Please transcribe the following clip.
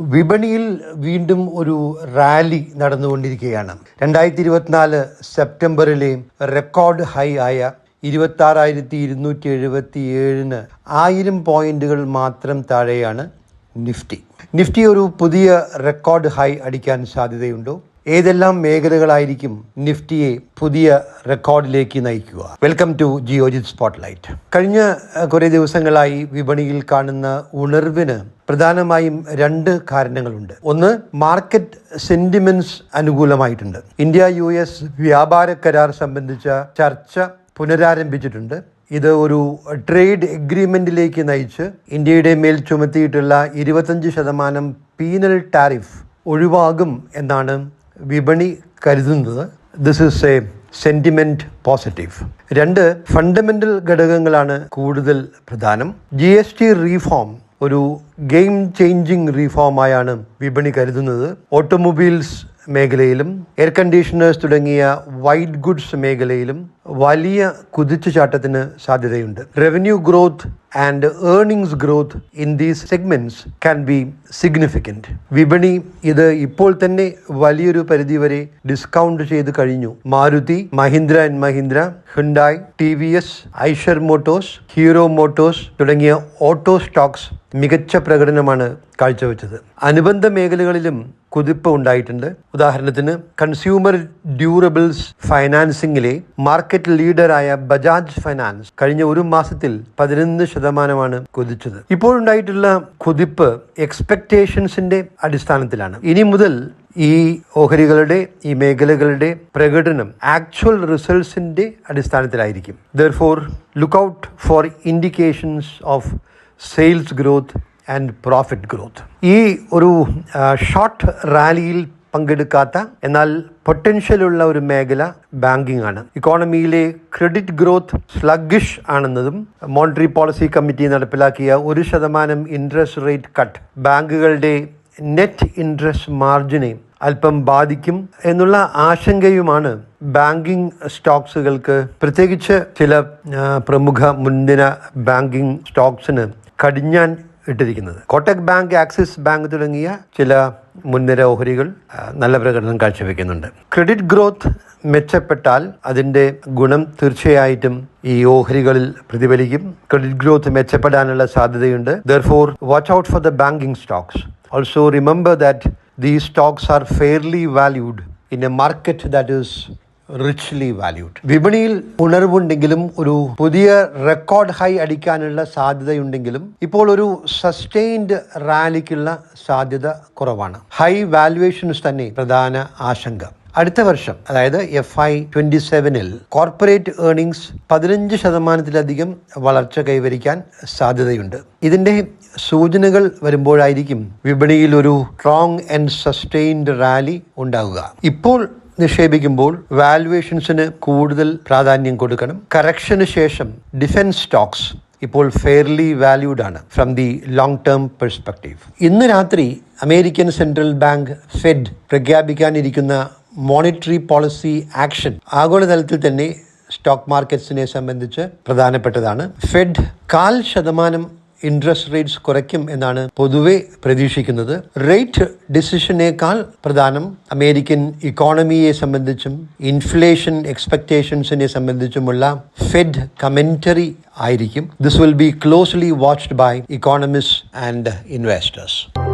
വിപണിയിൽ വീണ്ടും ഒരു റാലി നടന്നുകൊണ്ടിരിക്കുകയാണ്. രണ്ടായിരത്തി ഇരുപത്തിനാല് സെപ്റ്റംബറിലെ റെക്കോർഡ് ഹൈ ആയ ഇരുപത്തി ആറായിരത്തി ഇരുന്നൂറ്റി എഴുപത്തി ഏഴിന് ആയിരം പോയിന്റുകൾ മാത്രം താഴെയാണ് നിഫ്റ്റി. നിഫ്റ്റി ഒരു പുതിയ റെക്കോർഡ് ഹൈ അടിക്കാൻ സാധ്യതയുണ്ടോ. ഏതെല്ലാം മേഖലകളായിരിക്കും നിഫ്റ്റിയെ പുതിയ റെക്കോർഡിലേക്ക് നയിക്കുക? വെൽക്കം ടു ജിയോജിത് സ്പോട്ട്ലൈറ്റ് കഴിഞ്ഞ കുറേ ദിവസങ്ങളായി വിപണിയിൽ കാണുന്ന ഉണർവിന് പ്രധാനമായും രണ്ട് കാരണങ്ങളുണ്ട്. ഒന്ന് മാർക്കറ്റ് സെന്റിമെന്റ്സ് അനുകൂലമായിട്ടുണ്ട്. ഇന്ത്യ യു എസ് വ്യാപാര കരാർ സംബന്ധിച്ച ചർച്ച പുനരാരംഭിച്ചിട്ടുണ്ട്. ഇത് ഒരു ട്രേഡ് എഗ്രിമെന്റിലേക്ക് നയിച്ച് ഇന്ത്യയുടെ മേൽ ചുമത്തിയിട്ടുള്ള ഇരുപത്തഞ്ച് ശതമാനം പീനൽ ടാരിഫ് ഒഴിവാകും എന്നാണ് വിപണി കരുതുന്നത് this is a sentiment positive രണ്ട് ഫണ്ടമെന്റൽ ഘടകങ്ങളാണ് കൂടുതൽ പ്രധാനം. ജി എസ് ടി റീഫോം ഒരു ഗെയിം ചേഞ്ചിങ് റീഫോമായാണ് വിപണി കരുതുന്നത്. ഓട്ടോമൊബൈൽസ് മേഖലയിലും എയർ കണ്ടീഷണേഴ്സ് തുടങ്ങിയ വൈറ്റ് ഗുഡ്സ് മേഖലയിലും വലിയ കുതിച്ചുചാട്ടത്തിന് സാധ്യതയുണ്ട്. Revenue growth and earnings growth in these segments can be significant വിപണി ഇത് ഇപ്പോൾ തന്നെ വലിയൊരു പരിധി വരെ ഡിസ്കൗണ്ട് ചെയ്ത് കഴിഞ്ഞു. Maruti Mahindra and Mahindra Hyundai T V S Eicher motors Hero motors തുടങ്ങിയ ഓട്ടോ സ്റ്റോക്സ് മികച്ച പ്രകടനമാണ് കാഴ്ചവെച്ചത്. അനുബന്ധ മേഖലകളിലും കുതിപ്പ് ഉണ്ടായിട്ടുണ്ട്. ഉദാഹരണത്തിന് കൺസ്യൂമർ ഡ്യൂറബിൾസ് ഫൈനാൻസിംഗിലെ മാർക്കറ്റ് ലീഡറായ ബജാജ് ഫൈനാൻസ് കഴിഞ്ഞ ഒരു മാസത്തിൽ പതിനൊന്ന് ശതമാനമാണ് കുതിച്ചത്. ഇപ്പോഴുണ്ടായിട്ടുള്ള കുതിപ്പ് എക്സ്പെക്ടേഷൻസിന്റെ അടിസ്ഥാനത്തിലാണ്. ഇനി മുതൽ ഈ ഓഹരികളുടെ ഈ മേഖലകളുടെ പ്രകടനം ആക്ച്വൽ റിസൾട്ട്സിന്റെ അടിസ്ഥാനത്തിലായിരിക്കും. Therefore look out for indications of sales growth and profit growth ഈ ഒരു ഷോർട്ട് റാലിയിൽ പങ്കെടുക്കാത്ത എന്നാൽ പൊട്ടൻഷ്യൽ ഉള്ള ഒരു മേഖല ബാങ്കിംഗ് ആണ്. ഇക്കോണമിയിലെ ക്രെഡിറ്റ് ഗ്രോത്ത് സ്ലഗിഷ് ആണെന്നതും മോണിറ്ററി പോളിസി കമ്മിറ്റി നടപ്പിലാക്കിയ ഒരു ശതമാനം ഇൻട്രസ്റ്റ് റേറ്റ് കട്ട് ബാങ്കുകളുടെ നെറ്റ് ഇൻട്രസ്റ്റ് മാർജിനെ അല്പം ബാധിക്കും എന്നുള്ള ആശങ്കയുമാണ് ബാങ്കിംഗ് സ്റ്റോക്സുകൾക്ക്. പ്രത്യേകിച്ച് ചില പ്രമുഖ മുൻനിര ബാങ്കിംഗ് സ്റ്റോക്സിന് കടിഞ്ഞാൻ ഇട്ടിരിക്കുന്നത്. കോട്ടക് ബാങ്ക് ആക്സിസ് ബാങ്ക് തുടങ്ങിയ ചില മുൻനിര ഓഹരികൾ നല്ല പ്രകടനം കാഴ്ചവെക്കുന്നുണ്ട്. ക്രെഡിറ്റ് ഗ്രോത്ത് മെച്ചപ്പെട്ടാൽ അതിന്റെ ഗുണം തീർച്ചയായിട്ടും ഈ ഓഹരികളിൽ പ്രതിഫലിക്കും. ക്രെഡിറ്റ് ഗ്രോത്ത് മെച്ചപ്പെടാനുള്ള സാധ്യതയുണ്ട്. Therefore watch out for the banking stocks also remember that these stocks are fairly valued in a market that is richly valued വിപണിയിൽ ഉണർവുണ്ടെങ്കിലും ഒരു പുതിയ റെക്കോർഡ് ഹൈ അടിക്കാനുള്ള സാധ്യതയുണ്ടെങ്കിലും ഇപ്പോൾ ഒരു സസ്റ്റെയിൻഡ് റാലിക്കുള്ള സാധ്യത കുറവാണ്. ഹൈ വാല്യുവേഷൻസ് തന്നെ പ്രധാന ആശങ്ക. അടുത്ത വർഷം അതായത് എഫ് ഐ ട്വന്റി സെവനിൽ കോർപ്പറേറ്റ് ഏർണിംഗ്സ് പതിനഞ്ച് ശതമാനത്തിലധികം വളർച്ച കൈവരിക്കാൻ സാധ്യതയുണ്ട്. ഇതിന്റെ സൂചനകൾ വരുമ്പോഴായിരിക്കും വിപണിയിൽ ഒരു സ്ട്രോങ് ആൻഡ് സസ്റ്റെയിൻഡ് റാലി ഉണ്ടാവുക. ഇപ്പോൾ നിക്ഷേപിക്കുമ്പോൾ വാല്യുവേഷൻസിന് കൂടുതൽ പ്രാധാന്യം കൊടുക്കണം. കറക്ഷന് ശേഷം ഡിഫൻസ് സ്റ്റോക്സ് ഇപ്പോൾ ഫെയർലി വാല്യൂഡ് ആണ് from the long term perspective ഇന്ന് രാത്രി അമേരിക്കൻ സെൻട്രൽ ബാങ്ക് ഫെഡ് പ്രഖ്യാപിക്കാനിരിക്കുന്ന മോണിറ്ററി പോളിസി ആക്ഷൻ ആഗോളതലത്തിൽ തന്നെ സ്റ്റോക്ക് മാർക്കറ്റ്സിനെ സംബന്ധിച്ച് പ്രധാനപ്പെട്ടതാണ്. ഫെഡ് കാൽ ശതമാനം ഇൻട്രസ്റ്റ് റേറ്റ്സ് കുറയ്ക്കും എന്നാണ് പൊതുവെ പ്രതീക്ഷിക്കുന്നത്. റേറ്റ് ഡിസിഷനേക്കാൾ പ്രധാനം അമേരിക്കൻ ഇക്കോണമിയെ സംബന്ധിച്ചും ഇൻഫ്ലേഷൻ എക്സ്പെക്ടേഷൻസിനെ സംബന്ധിച്ചുമുള്ള ഫെഡ് കമന്ററി ആയിരിക്കും. This will be closely watched by economist and investors